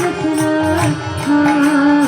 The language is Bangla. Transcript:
सपना हाँ